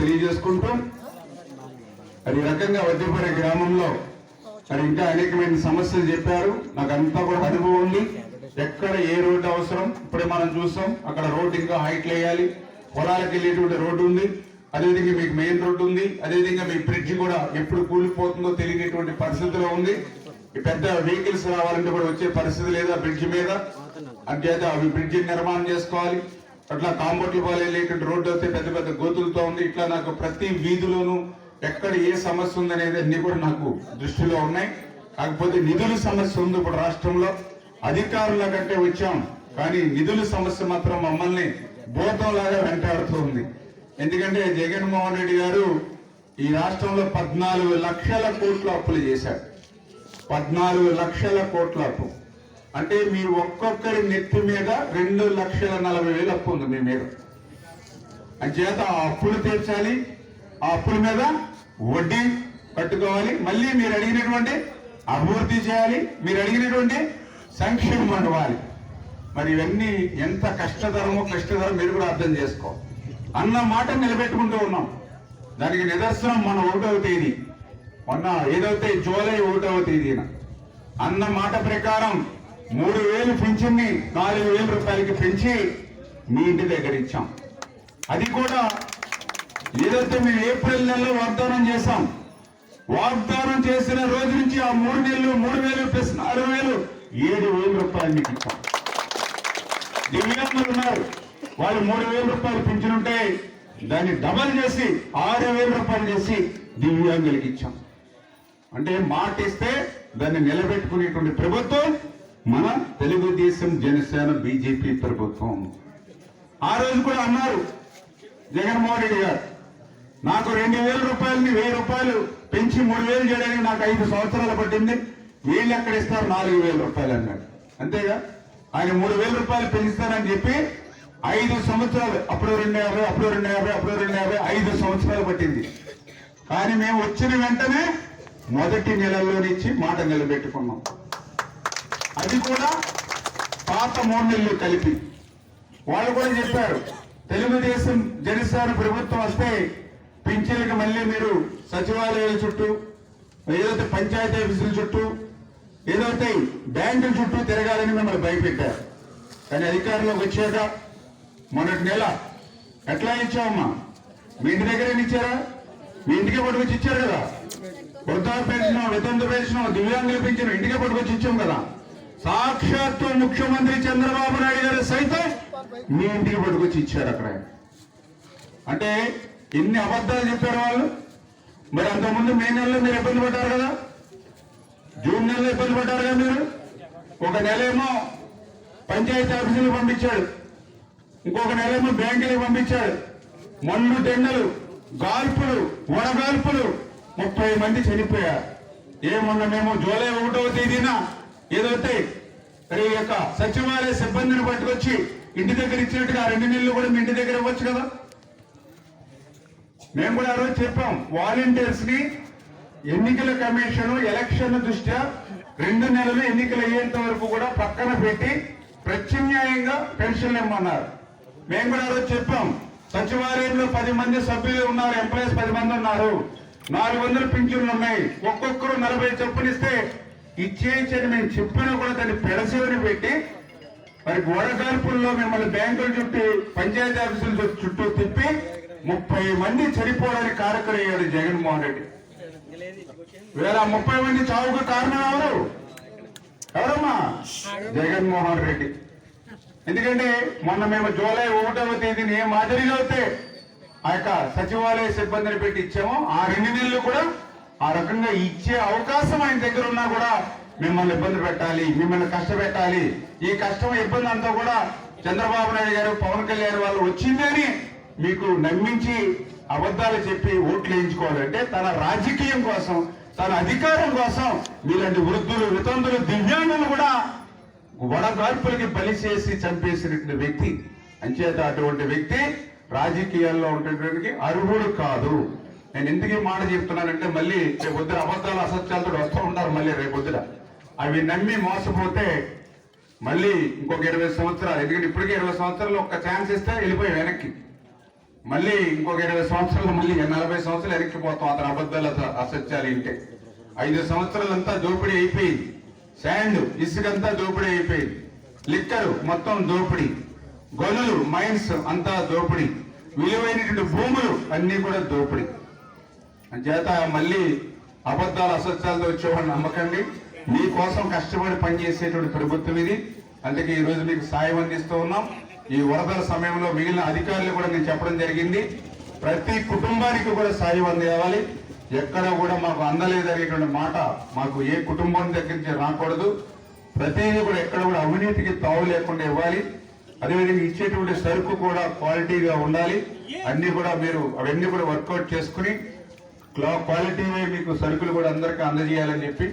తెలియజేసుకుంటూ అది రకంగా వడ్డీపడే గ్రామంలో మరి ఇంకా అనేకమైన సమస్యలు చెప్పారు. నాకు అంతా కూడా అనుభవం ఉంది. ఎక్కడ ఏ రోడ్డు అవసరం ఇప్పుడే మనం చూస్తాం అక్కడ రోడ్డు ఇంకా హైట్ వేయాలి పొలాలకు వెళ్ళేటువంటి రోడ్డు ఉంది. అదేవిధంగా మీకు మెయిన్ రోడ్డు ఉంది. అదేవిధంగా మీ బ్రిడ్జ్ కూడా ఎప్పుడు కూలిపోతుందో తెలియనటువంటి పరిస్థితిలో ఉంది. పెద్ద వెహికల్స్ రావాలంటే కూడా వచ్చే పరిస్థితి లేదా బ్రిడ్జ్ మీద. అంతేత అవి బ్రిడ్జ్ నిర్మాణం చేసుకోవాలి. అట్లా కాంబోట్ల పాలు వెళ్ళేటువంటి రోడ్డు వస్తే పెద్ద పెద్ద గోతులతో ఉంది. ఇట్లా నాకు ప్రతి వీధిలోనూ ఎక్కడ ఏ సమస్య ఉందనేది అన్ని కూడా నాకు దృష్టిలో ఉన్నాయి. కాకపోతే నిధుల సమస్య ఉంది ఇప్పుడు రాష్ట్రంలో. అధికారుల కంటే వచ్చాం కానీ నిధుల సమస్య మాత్రం మమ్మల్ని భూతంలాగా వెంటాడుతూ ఉంది. ఎందుకంటే జగన్మోహన్ రెడ్డి గారు ఈ రాష్ట్రంలో పద్నాలుగు లక్షల కోట్ల అప్పులు చేశారు. పద్నాలుగు లక్షల కోట్ల అప్పు. అంటే మీ ఒక్కొక్కరి నెత్తి మీద రెండు లక్షల నలభై వేలు అప్పు ఉంది మీ మీద. అంచేత ఆ అప్పులు తీర్చాలి. ఆ అప్పుల మీద వడ్డీ కట్టుకోవాలి. మళ్ళీ మీరు అడిగినటువంటి అభివృద్ధి చేయాలి. మీరు అడిగినటువంటి సంక్షేమం ఇవ్వాలి మరి ఇవన్నీ ఎంత కష్టతరమో కష్టతరం మీరు కూడా అర్థం చేసుకో. అన్న మాట నిలబెట్టుకుంటూ ఉన్నాం. దానికి నిదర్శనం మన ఒకటవ తేదీ. మొన్న ఏదైతే జూలై ఒకటవ తేదీన అన్న మాట ప్రకారం మూడు వేలు పింఛన్ని నాలుగు వేల రూపాయలకి పెంచి మీ ఇంటి దగ్గర ఇచ్చాం. అది కూడా ఏదైతే మేము ఏప్రిల్ నెలలో వాగ్దానం చేశాం. వాగ్దానం చేసిన రోజు నుంచి ఆ మూడు నెలలు మూడు వేలు ప్లస్ నాలుగు వేలు ఏడు వేల రూపాయలు మీకు ఇచ్చాం. దివ్యాంగులు ఉన్నారు. వాళ్ళు మూడు వేల రూపాయలు పింఛనుంటే దాన్ని డబల్ చేసి ఆరు వేల రూపాయలు చేసి దివ్యాంగులకి ఇచ్చాం. అంటే మాట ఇస్తే దాన్ని నిలబెట్టుకునేటువంటి ప్రభుత్వం మన తెలుగుదేశం జనసేన బీజేపీ ప్రభుత్వం. ఆ రోజు కూడా అన్నారు జగన్మోహన్ రెడ్డి గారు నాకు రెండు వేల రూపాయలని వెయ్యి రూపాయలు పెంచి మూడు వేలు చేయడానికి నాకు ఐదు సంవత్సరాలు పట్టింది. వీళ్ళు ఎక్కడ ఇస్తారు? నాలుగు వేల రూపాయలు అన్నాడు. అంతేగా? ఆయన మూడు వేల రూపాయలు పెంచుతానని చెప్పి ఐదు సంవత్సరాలు అప్పుడు రెండు యాభై అప్పుడు రెండు యాభై అప్పుడు రెండు యాభై ఐదు సంవత్సరాలు పట్టింది. కానీ మేము వచ్చిన వెంటనే మొదటి నెలల్లో నుంచి మాట నిలబెట్టుకున్నాం. అది కూడా పాత మోడల్లో కలిపి. వాళ్ళు కూడా చెప్పారు తెలుగుదేశం జనసేన ప్రభుత్వం వస్తే పింఛన్లకు మళ్ళీ మీరు సచివాలయాల చుట్టూ ఏదైతే పంచాయతీ ఆఫీసుల చుట్టూ ఏదైతే బ్యాంకుల చుట్టూ తిరగాలని మిమ్మల్ని భయపెట్టారు. కానీ అధికారంలోకి వచ్చాక మొన్నటి నెల ఎట్లా ఇచ్చామమ్మా మీ ఇంటి దగ్గర ఇచ్చారా? మీ ఇంటికే పట్టుకొచ్చి ఇచ్చారు కదా. వృద్ధాప్య పెన్షన్ వితంతు పెన్షన్ దివ్యాంగుల పెంచిన ఇంటికే పట్టుకొచ్చి ఇచ్చాం కదా. సాక్షాత్తు ముఖ్యమంత్రి చంద్రబాబు నాయుడు గారు సైతం మీ ఇంటికి పట్టుకొచ్చి ఇచ్చారు అక్కడ. అంటే ఎన్ని అబద్ధాలు చెప్పారు వాళ్ళు? మరి అంతకుముందు మే నెలలో మీరు ఇబ్బంది పడ్డారు కదా? జూన్ నెలలో ఇబ్బంది పడ్డారు కదా మీరు? ఒక నెలేమో పంచాయతీ ఆఫీసులు పంపించాడు. ఇంకొక నెలేమో బ్యాంకులకు పంపించాడు. మండు టెండలు గాల్పులు వడగాల్పులు. ముప్పై మంది చనిపోయారు. ఏమన్నా మేము జూలై ఒకటవ తేదీన ఏదైతే మరి ఈ యొక్క సచివాలయ సిబ్బందిని పట్టుకొచ్చి ఇంటి దగ్గర ఇచ్చినట్టుగా రెండు నెలలు కూడా మీ ఇంటి దగ్గర ఇవ్వచ్చు కదా? మేము కూడా ఆ రోజు చెప్పాం వాలంటీర్స్ని ఎన్నికల కమిషన్ ఎలక్షన్ దృష్ట్యా రెండు నెలలు ఎన్నికలు అయ్యేంత వరకు కూడా పక్కన పెట్టి ప్రత్యామ్నాయంగా పెన్షన్లు ఇమ్మన్నారు. మేము కూడా ఆ రోజు చెప్పాం సచివాలయంలో పది మంది సభ్యులు ఉన్నారు ఎంప్లాయీస్ పది మంది ఉన్నారు. నాలుగు వందల పింఛన్లు ఉన్నాయి. ఒక్కొక్కరు నలభై చొప్పునిస్తే ఇచ్చేయించని మేము చెప్పినా కూడా దాన్ని పెడసేవని పెట్టి మరి గోడకార్పుల్లో మిమ్మల్ని బ్యాంకుల చుట్టూ పంచాయతీ ఆఫీసుల చుట్టూ- తిప్పి ముప్పై మంది చనిపోవడానికి కారకుడయ్యాడు జగన్మోహన్ రెడ్డి. వేల ముప్పై మంది చావుకు కారణం ఎవరు? ఎవరమ్మా? జగన్మోహన్ రెడ్డి. ఎందుకంటే మొన్న మేము జూలై ఒకటవ తేదీని ఏ మాదిరిగా అయితే ఆ యొక్క సచివాలయ సిబ్బందిని పెట్టి ఇచ్చాము ఆ రెండు నెలలు కూడా ఆ రకంగా ఇచ్చే అవకాశం ఆయన దగ్గర ఉన్నా కూడా మిమ్మల్ని ఇబ్బంది పెట్టాలి మిమ్మల్ని కష్టపెట్టాలి. ఈ కష్టం ఇబ్బంది అంతా కూడా చంద్రబాబు నాయుడు గారు పవన్ కళ్యాణ్ వాళ్ళు వచ్చిందని మీకు నమ్మించి అబద్ధాలు చెప్పి ఓట్లు వేయించుకోవాలంటే తన రాజకీయం కోసం తన అధికారం కోసం మీలాంటి వృద్ధులు వితంతులు దివ్యాంగులు కూడా వడగాల్పులకి బలి చేసి చంపేసినటువంటి వ్యక్తి. అంచేత అటువంటి వ్యక్తి రాజకీయాల్లో ఉండేటువంటి అర్హుడు కాదు. నేను ఎందుకు మాట చెప్తున్నానంటే మళ్ళీ రేపు పొద్దున అబద్ధాలు అసత్యాలతో వస్తూ ఉంటారు మళ్ళీ రేపు పొద్దున. అవి నమ్మి మోసపోతే మళ్ళీ ఇంకొక ఇరవై సంవత్సరాలు ఎందుకంటే ఇప్పటికే ఇరవై సంవత్సరాలు ఒక్క ఛాన్స్ ఇస్తే వెళ్ళిపోయి వెనక్కి. మళ్ళీ ఇంకొక ఇరవై సంవత్సరాలు మళ్ళీ నలభై సంవత్సరాలు ఎరిక్కిపోతాం అతని అబద్ధాలు అసత్యాలు ఇంటే ఐదు సంవత్సరాలంతా దోపిడీ అయిపోయింది. శాండ్ ఇసుకంతా దోపిడీ అయిపోయింది. లిక్కరు మొత్తం దోపిడీ. గనులు మైన్స్ అంతా దోపిడీ. విలువైనటువంటి భూములు అన్ని కూడా దోపిడీ. చేత మళ్ళీ అబద్ధాలు అసత్యాలతో వచ్చేవాడిని నమ్మకండి. మీ కోసం కష్టపడి పనిచేసేటువంటి ప్రభుత్వం ఇది. అందుకే ఈ రోజు మీకు సాయం అందిస్తూ ఉన్నాం. ఈ వరదల సమయంలో మిగిలిన అధికారులు కూడా నేను చెప్పడం జరిగింది. ప్రతి కుటుంబానికి కూడా సాయం అందివ్వాలి. ఎక్కడ కూడా మాకు అందలేదనేటువంటి మాట మాకు ఏ కుటుంబం దగ్గర నుంచి రాకూడదు. ప్రతిదీ కూడా ఎక్కడ కూడా అవినీతికి తావు లేకుండా ఇవ్వాలి. అదేవిధంగా ఇచ్చేటువంటి సరుకు కూడా క్వాలిటీగా ఉండాలి. అన్ని కూడా మీరు అవన్నీ కూడా వర్కౌట్ చేసుకుని క్లా- క్వాలిటీ మీకు సరుకులు కూడా అందరికీ అందజేయాలని చెప్పి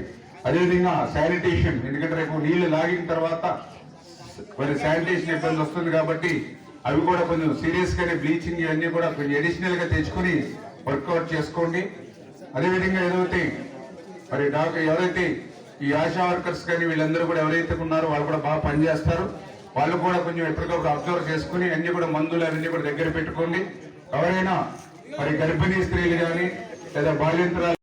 అదేవిధంగా శానిటేషన్ ఎందుకంటే రేపు నీళ్ళు లాగిన తర్వాత మరి శానిటేషన్ ఇబ్బంది వస్తుంది కాబట్టి అవి కూడా కొంచెం సీరియస్గానే బ్లీచింగ్ ఇవన్నీ కూడా కొంచెం అడిషనల్గా తెచ్చుకొని వర్కౌట్ చేసుకోండి. అదేవిధంగా ఏదైతే మరి డాక్టర్ ఎవరైతే ఈ ఆశా వర్కర్స్ కానీ వీళ్ళందరూ కూడా ఎవరైతే ఉన్నారో వాళ్ళు కూడా బాగా పనిచేస్తారు వాళ్ళు కూడా కొంచెం ఎప్పటికప్పుడు అబ్జర్వ్ చేసుకుని అన్ని కూడా మందులు అవన్నీ కూడా దగ్గర పెట్టుకోండి. ఎవరైనా మరి గర్భిణీ స్త్రీలు కానీ లేదా బాల్యంతరాలు